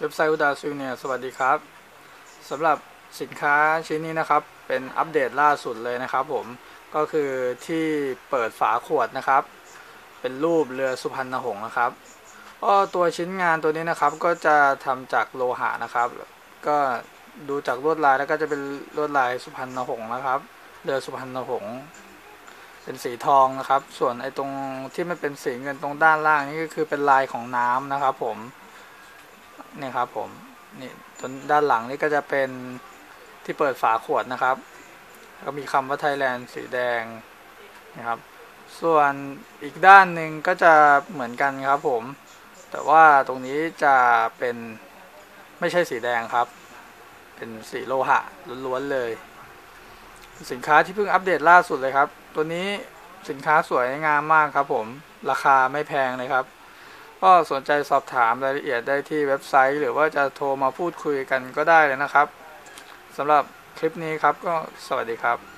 เว็บไซต์อุดาซิลเนี่ยสวัสดีครับสำหรับสินค้าชิ้นนี้นะครับ เป็นอัปเดตล่าสุดเลยนะครับผมก็คือที่เปิดฝาขวดนะครับ เป็นรูปเรือสุพรรณหงษ์นะครับก็ตัวชิ้นงานตัวนี้นะครับก็จะทำจากโลหะนะครับ ก็ดูจากลวดลายแล้วก็จะเป็นลวดลายสุพรรณหงษ์นะครับ เรือสุพรรณหงษ์เป็นสีทองนะครับ ส่วนไอ้ตรงที่มันเป็นสีเงินตรงด้านล่างนี่ก็คือเป็นลายของน้ำนะครับ ผม นี่ครับผมนี่ตรงด้านหลังนี่ก็จะเป็นที่เปิดฝาขวดนะครับ ก็มีคำว่าไทยแลนด์สีแดงนะครับ ส่วนอีกด้านหนึ่งก็จะเหมือนกันครับผม แต่ว่าตรงนี้จะเป็นไม่ใช่สีแดงครับ เป็นสีโลหะล้วนๆเลย สินค้าที่เพิ่งอัปเดตล่าสุดเลยครับ ตัวนี้สินค้าสวยงามมากครับผม ราคาไม่แพงเลยครับ ก็สนใจสอบถามรายละเอียดได้ที่เว็บไซต์ หรือว่าจะโทรมาพูดคุยกันก็ได้เลยนะครับสำหรับคลิปนี้ครับก็สวัสดีครับ